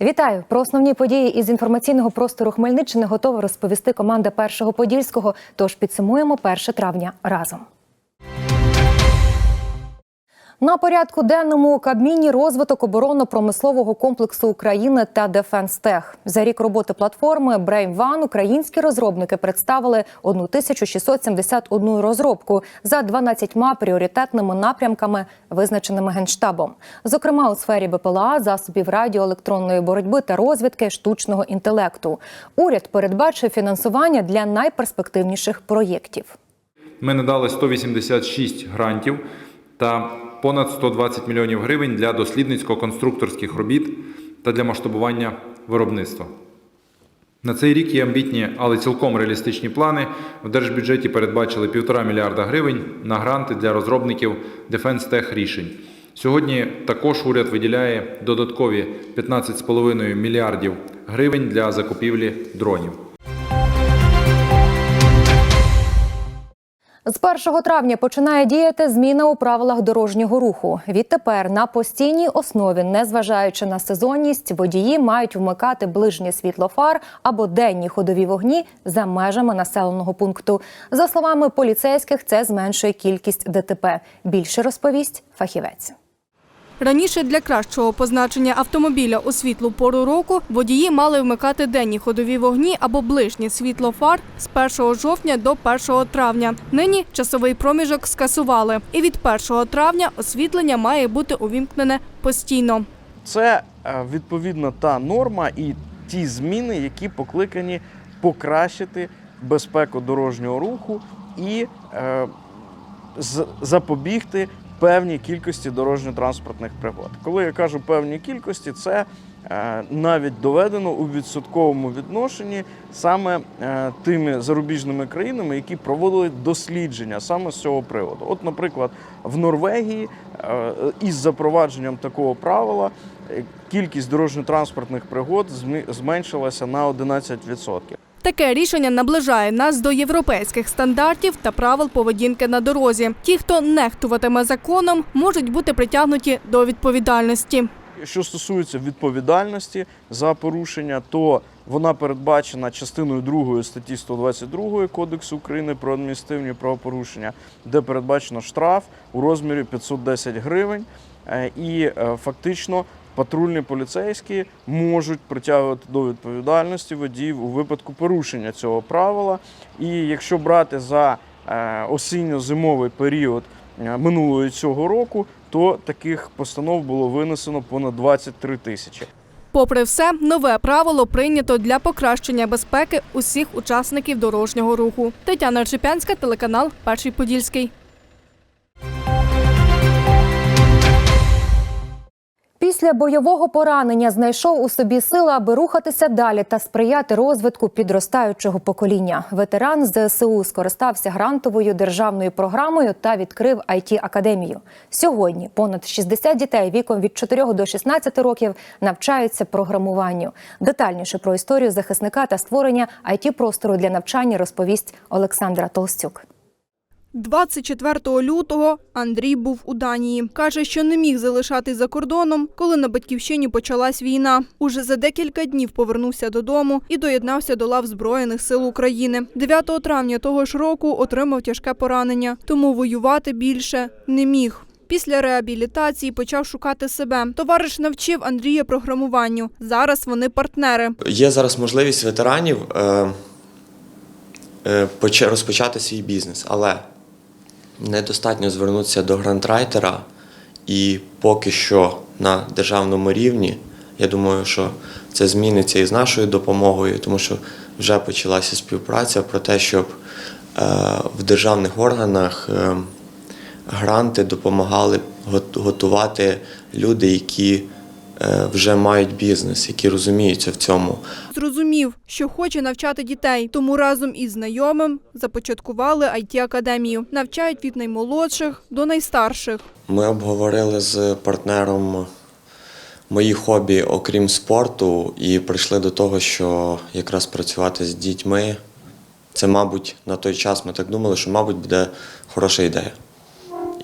Вітаю! Про основні події із інформаційного простору Хмельниччини готова розповісти команда першого подільського. Тож підсумуємо 1 травня разом. На порядку денному Кабміні розвиток оборонно-промислового комплексу України та Дефенстех. За рік роботи платформи Brain українські розробники представили 1671 розробку за 12 пріоритетними напрямками, визначеними генштабом. Зокрема, у сфері БПЛА, засобів радіоелектронної боротьби та розвідки штучного інтелекту. Уряд передбачив фінансування для найперспективніших проєктів. Ми надали 186 грантів та понад 120 мільйонів гривень для дослідницько-конструкторських робіт та для масштабування виробництва. На цей рік є амбітні, але цілком реалістичні плани. В держбюджеті передбачили 1,5 мільярда гривень на гранти для розробників Defense Tech рішень. Сьогодні також уряд виділяє додаткові 15,5 мільярдів гривень для закупівлі дронів. З 1 травня починає діяти зміна у правилах дорожнього руху. Відтепер на постійній основі, незважаючи на сезонність, водії мають вмикати ближнє світло фар або денні ходові вогні за межами населеного пункту. За словами поліцейських, це зменшує кількість ДТП. Більше розповість фахівець. Раніше для кращого позначення автомобіля у світлу пору року водії мали вмикати денні ходові вогні або ближнє світло фар з 1 жовтня до 1 травня. Нині часовий проміжок скасували, і від 1 травня освітлення має бути увімкнене постійно. Це е, відповідно та норма і ті зміни, які покликані покращити безпеку дорожнього руху і е, запобігти певній кількості дорожньо-транспортних пригод. Коли я кажу певній кількості, це е, навіть доведено у відсотковому відношенні саме е, тими зарубіжними країнами, які проводили дослідження саме з цього приводу. От, наприклад, в Норвегії е, із запровадженням такого правила кількість дорожньо-транспортних пригод зменшилася на 11%. Таке рішення наближає нас до європейських стандартів та правил поведінки на дорозі. Ті, хто нехтуватиме законом, можуть бути притягнуті до відповідальності. Що стосується відповідальності за порушення, то вона передбачена частиною 2 статті 122 Кодексу України про адміністративні правопорушення, де передбачено штраф у розмірі 510 гривень. Е, І е, фактично патрульні поліцейські можуть притягувати до відповідальності водіїв у випадку порушення цього правила. І якщо брати за е, осінньо-зимовий період е, минулого цього року, то таких постанов було винесено понад 23 тисячі. Попри все, нове правило прийнято для покращення безпеки усіх учасників дорожнього руху. Тетяна Чепянська, телеканал Перший Подільський. Після бойового поранення знайшов у собі сили, аби рухатися далі та сприяти розвитку підростаючого покоління. Ветеран ЗСУ скористався грантовою державною програмою та відкрив it академію. Сьогодні понад 60 дітей віком від 4 до 16 років навчаються програмуванню. Детальніше про історію захисника та створення it простору для навчання розповість Олександра Толстюк. 24 лютого Андрій був у Данії. Каже, що не міг залишатись за кордоном, коли на батьківщині почалась війна. Уже за декілька днів повернувся додому і доєднався до лав Збройних сил України. 9 травня того ж року отримав тяжке поранення, тому воювати більше не міг. Після реабілітації почав шукати себе. Товариш навчив Андрія програмуванню. Зараз вони партнери. Є зараз можливість ветеранів е, е, розпочати свій бізнес, але недостатньо звернутися до грантрайтера, і поки що на державному рівні. Я думаю, що це зміниться і з нашою допомогою, тому що вже почалася співпраця про те, щоб е, в державних органах е, гранти допомагали готувати люди, які вже мають бізнес, які розуміються в цьому. Зрозумів, що хоче навчати дітей, тому разом із знайомим започаткували it академію Навчають від наймолодших до найстарших. Ми обговорили з партнером мої хобі, окрім спорту, і прийшли до того, що якраз працювати з дітьми. Це, мабуть, на той час ми так думали, що, мабуть, буде хороша ідея.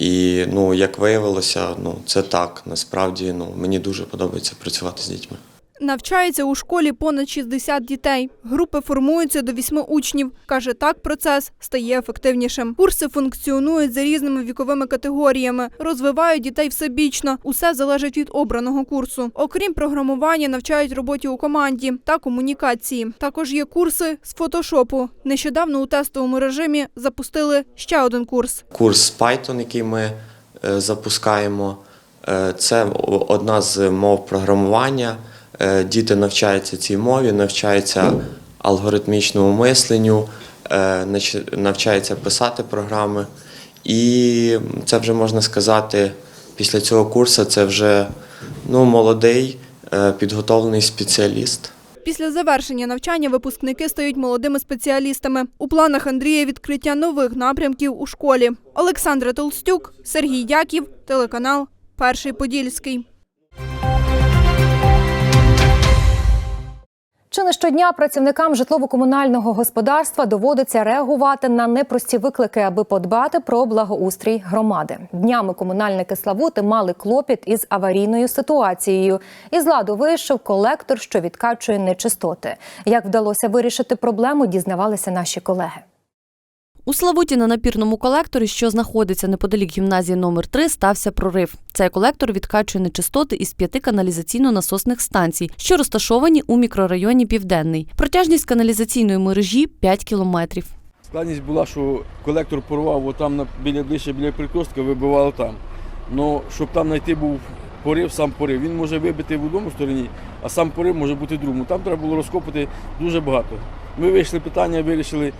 І ну, як виявилося, ну, це так. Насправді ну, мені дуже подобається працювати з дітьми. Навчається у школі понад 60 дітей. Групи формуються до 8 учнів. Каже, так процес стає ефективнішим. Курси функціонують за різними віковими категоріями, розвивають дітей всебічно. Усе залежить від обраного курсу. Окрім програмування, навчають роботі у команді та комунікації. Також є курси з фотошопу. Нещодавно у тестовому режимі запустили ще один курс. Курс Python, який ми е, запускаємо, е, це одна з мов програмування. Е, Діти навчаються цій мові, навчаються алгоритмічному мисленню, е, навчаються писати програми. І це вже можна сказати, після цього курсу це вже ну, молодий, е, підготовлений спеціаліст. Після завершення навчання випускники стають молодими спеціалістами. У планах Андрія відкриття нових напрямків у школі. Олександра Толстюк, Сергій Дяків, телеканал Перший Подільський. Чи не щодня працівникам житлово-комунального господарства доводиться реагувати на непрості виклики, аби подбати про благоустрій громади? Днями комунальники Славути мали клопіт із аварійною ситуацією. Із ладу вийшов колектор, що відкачує нечистоти. Як вдалося вирішити проблему, дізнавалися наші колеги. У Славуті на напірному колекторі, що знаходиться неподалік гімназії номер 3 стався прорив. Цей колектор відкачує нечистоти із п'яти каналізаційно-насосних станцій, що розташовані у мікрорайоні Південний. Протяжність каналізаційної мережі 5 кілометрів. Складність була, що колектор порвав отам на, біля ближче біля прикостка, вибивало там. Ну, щоб там знайти був порив, сам порив. Він може вибити в одному стороні, а сам порив може бути в другому. Там треба було розкопати дуже багато. Ми вийшли питання, вирішили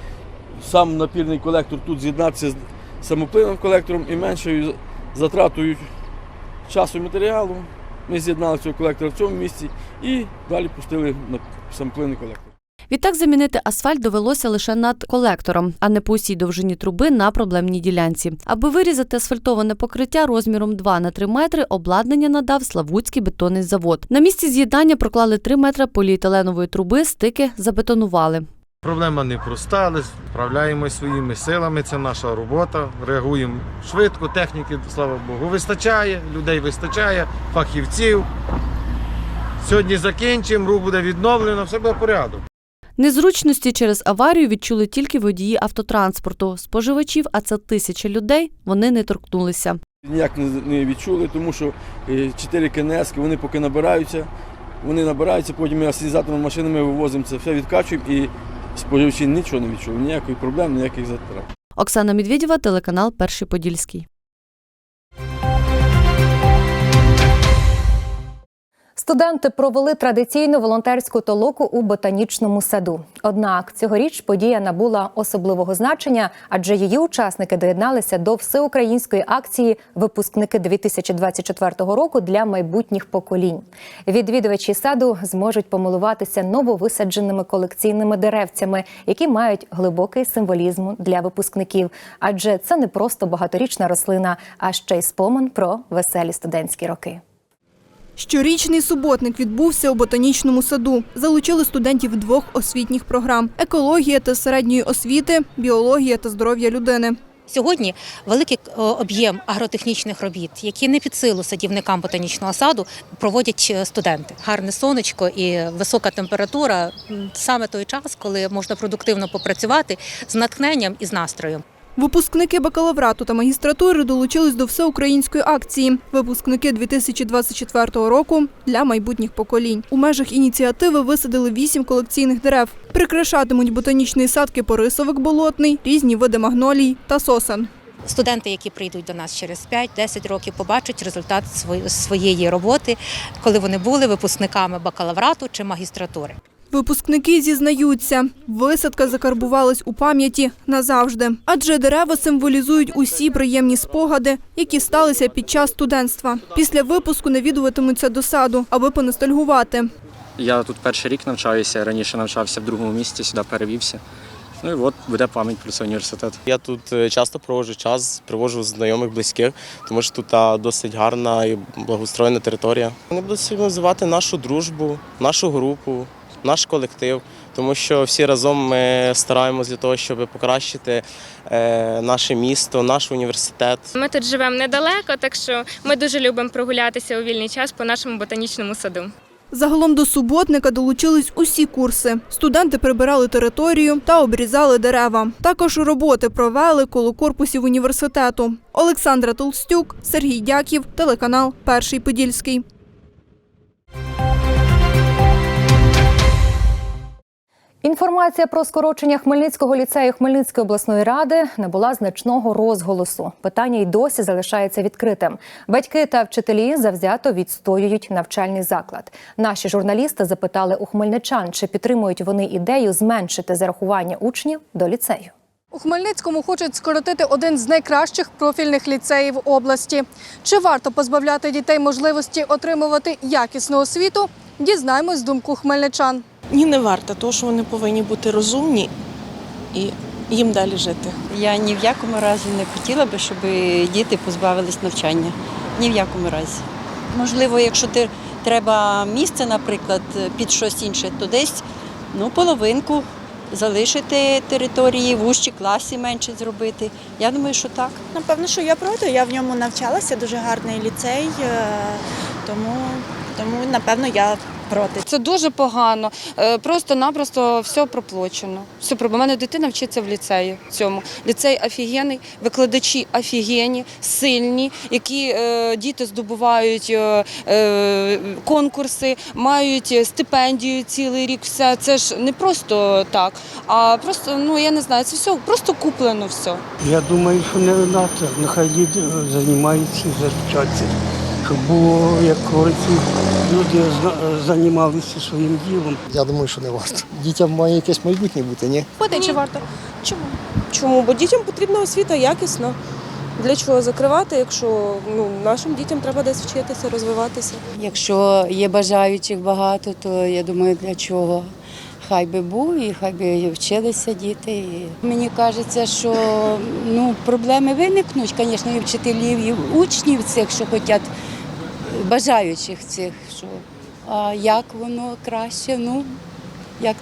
сам напірний колектор тут з'єднатися з самоплинним колектором і меншою затратою часу і матеріалу. Ми з'єднали цього колектора в цьому місці і далі пустили на самоплинний колектор. Відтак замінити асфальт довелося лише над колектором, а не по усій довжині труби на проблемній ділянці. Аби вирізати асфальтоване покриття розміром 2 на 3 метри, обладнання надав Славутський бетонний завод. На місці з'єднання проклали 3 метри поліетиленової труби, стики забетонували. Проблема непроста, але справляємось своїми силами. Це наша робота. Реагуємо швидко. Техніки, слава Богу, вистачає, людей вистачає, фахівців. Сьогодні закінчимо, рух буде відновлено, все буде порядок. Незручності через аварію відчули тільки водії автотранспорту. Споживачів, а це тисяча людей, вони не торкнулися. Ніяк не, відчули, тому що е, 4 КНС, вони поки набираються, вони набираються, потім ми асенізаторними машинами вивозимо це все, відкачуємо і споживачі нічого не відчули, ніяких проблем, ніяких затрат. Оксана Медведєва, телеканал Перший Подільський. Студенти провели традиційну волонтерську толоку у ботанічному саду. Однак цьогоріч подія набула особливого значення, адже її учасники доєдналися до всеукраїнської акції Випускники 2024 року для майбутніх поколінь. Відвідувачі саду зможуть помилуватися нововисадженими колекційними деревцями, які мають глибокий символізм для випускників. Адже це не просто багаторічна рослина, а ще й спомин про веселі студентські роки. Щорічний суботник відбувся у ботанічному саду. Залучили студентів двох освітніх програм: екологія та середньої освіти, біологія та здоров'я людини. Сьогодні великий е, об'єм агротехнічних робіт, які не під силу садівникам ботанічного саду, проводять е, студенти. Гарне сонечко і висока температура саме той час, коли можна продуктивно попрацювати з натхненням і з настроєм. Випускники бакалаврату та магістратури долучились до всеукраїнської акції. Випускники 2024 року для майбутніх поколінь. У межах ініціативи висадили вісім колекційних дерев. Прикрашатимуть ботанічний сад кипарисовик болотний, різні види магнолій та сосен. Студенти, які прийдуть до нас через 5-10 років, побачать результат своєї роботи, коли вони були випускниками бакалаврату чи магістратури. Випускники зізнаються, висадка закарбувалась у пам'яті назавжди, адже дерева символізують усі приємні спогади, які сталися під час студентства. Після випуску навідуватимуться до саду, аби понастальгувати. Я тут перший рік навчаюся, раніше навчався в другому місті, сюди перевівся. Ну і от буде пам'ять про цей університет. Я тут е, часто проводжу час, привожу знайомих, близьких, тому що тут а, досить гарна і благоустроєна територія. Вони будуть символізувати нашу дружбу, нашу групу, наш колектив, тому що всі разом ми стараємося для того, щоб покращити е, наше місто, наш університет. Ми тут живемо недалеко, так що ми дуже любимо прогулятися у вільний час по нашому ботанічному саду. Загалом до суботника долучились усі курси. Студенти прибирали територію та обрізали дерева. Також роботи провели коло корпусів університету. Олександра Толстюк, Сергій Дяків, телеканал Перший Подільський. Інформація про скорочення Хмельницького ліцею Хмельницької обласної ради набула значного розголосу. Питання й досі залишається відкритим. Батьки та вчителі завзято відстоюють навчальний заклад. Наші журналісти запитали у хмельничан, чи підтримують вони ідею зменшити зарахування учнів до ліцею. У Хмельницькому хочуть скоротити один з найкращих профільних ліцеїв області. Чи варто позбавляти дітей можливості отримувати якісну освіту? Дізнаємось з думку хмельничан. Ні, не варто, тому що вони повинні бути розумні і їм далі жити. Я ні в якому разі не хотіла би, щоб діти позбавились навчання. Ні в якому разі. Можливо, якщо ти треба місце, наприклад, під щось інше, то десь ну, половинку залишити території, в ущі класі менше зробити. Я думаю, що так. Напевно, що я проти. Я в ньому навчалася, дуже гарний ліцей, е, тому, тому напевно, я проти. Це дуже погано. Е, Просто-напросто все проплачено. Все У мене дитина вчиться в ліцеї. Цьому ліцей офігенний, викладачі офігенні, сильні, які е, діти здобувають е, конкурси, мають стипендію цілий рік. Все це ж не просто так, а просто ну я не знаю, це все просто куплено все. Я думаю, що не треба. Нехай діти займаються, вчаться. Щоб було, як говориться, люди займалися своїм ділом. Я думаю, що не варто. Дітям має якесь майбутнє бути, ні? Поти чи варто? Чому? Чому? Бо дітям потрібна освіта якісна. Для чого закривати, якщо ну, нашим дітям треба десь вчитися, розвиватися? Якщо є бажаючих багато, то я думаю, для чого? Хай би був і хай би вчилися діти. І Мені кажеться, що ну, проблеми виникнуть, звісно, і вчителів, і учнів цих, що хочуть бажаючих цих. Що, а як воно краще, ну, як,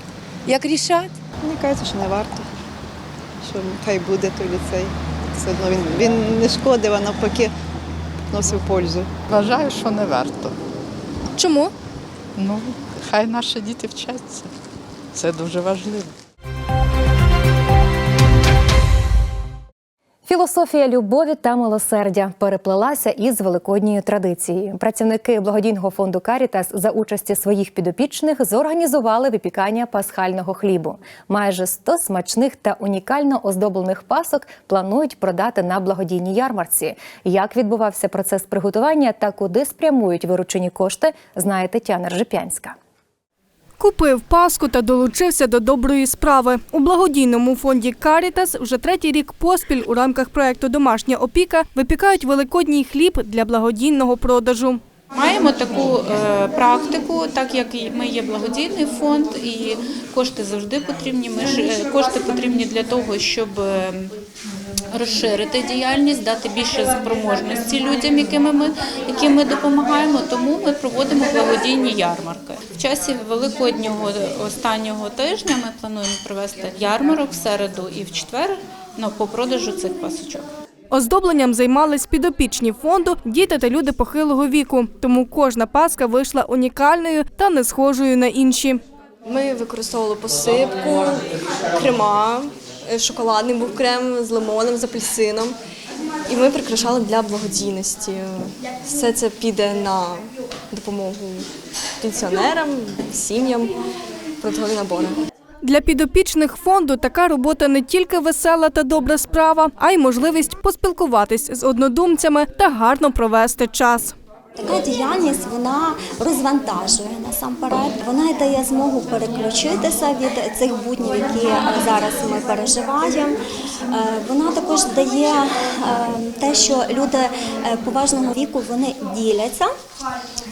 як рішати? Мені кажеться, що не варто. Що хай буде той ліцей. Все одно він, він не шкодив, а навпаки носив пользу. Вважаю, що не варто. Чому? Ну, хай наші діти вчаться. Це дуже важливо. Філософія любові та милосердя переплелася із великодньою традицією. Працівники благодійного фонду Карітас за участі своїх підопічних зорганізували випікання пасхального хлібу. Майже 100 смачних та унікально оздоблених пасок планують продати на благодійній ярмарці. Як відбувався процес приготування та куди спрямують виручені кошти, знає Тетяна Ржепянська. Купив паску та долучився до доброї справи. У благодійному фонді Карітас вже третій рік поспіль у рамках проекту Домашня опіка випікають великодній хліб для благодійного продажу. Маємо таку е, практику, так як ми є благодійний фонд, і кошти завжди потрібні. Ми ж е, кошти потрібні для того, щоб е, розширити діяльність, дати більше спроможності людям, якими ми яким ми допомагаємо. Тому ми проводимо благодійні ярмарки. В часі великоднього останнього тижня ми плануємо провести ярмарок в середу і в четвер ну, по продажу цих пасочок. Оздобленням займались підопічні фонду діти та люди похилого віку. Тому кожна паска вийшла унікальною та не схожою на інші. Ми використовували посипку, крема, шоколадний був крем з лимоном, з апельсином. І ми прикрашали для благодійності. Все це піде на допомогу пенсіонерам, сім'ям, продуктові набори. Для підопічних фонду така робота не тільки весела та добра справа, а й можливість поспілкуватись з однодумцями та гарно провести час. Така діяльність вона розвантажує насамперед. Вона дає змогу переключитися від цих буднів, які зараз ми переживаємо. Е, Вона також дає е, те, що люди е, поважного віку вони діляться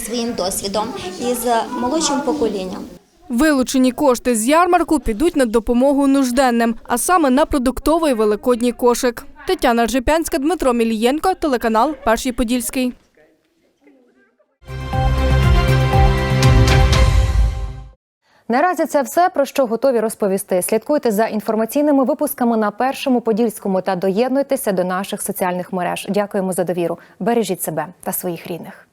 своїм досвідом із молодшим поколінням. Вилучені кошти з ярмарку підуть на допомогу нужденним, а саме на продуктовий великодній кошик. Тетяна Ржепянська, Дмитро Мілієнко, телеканал Перший Подільський. Наразі це все про що готові розповісти. Слідкуйте за інформаційними випусками на першому подільському та доєднуйтеся до наших соціальних мереж. Дякуємо за довіру. Бережіть себе та своїх рідних.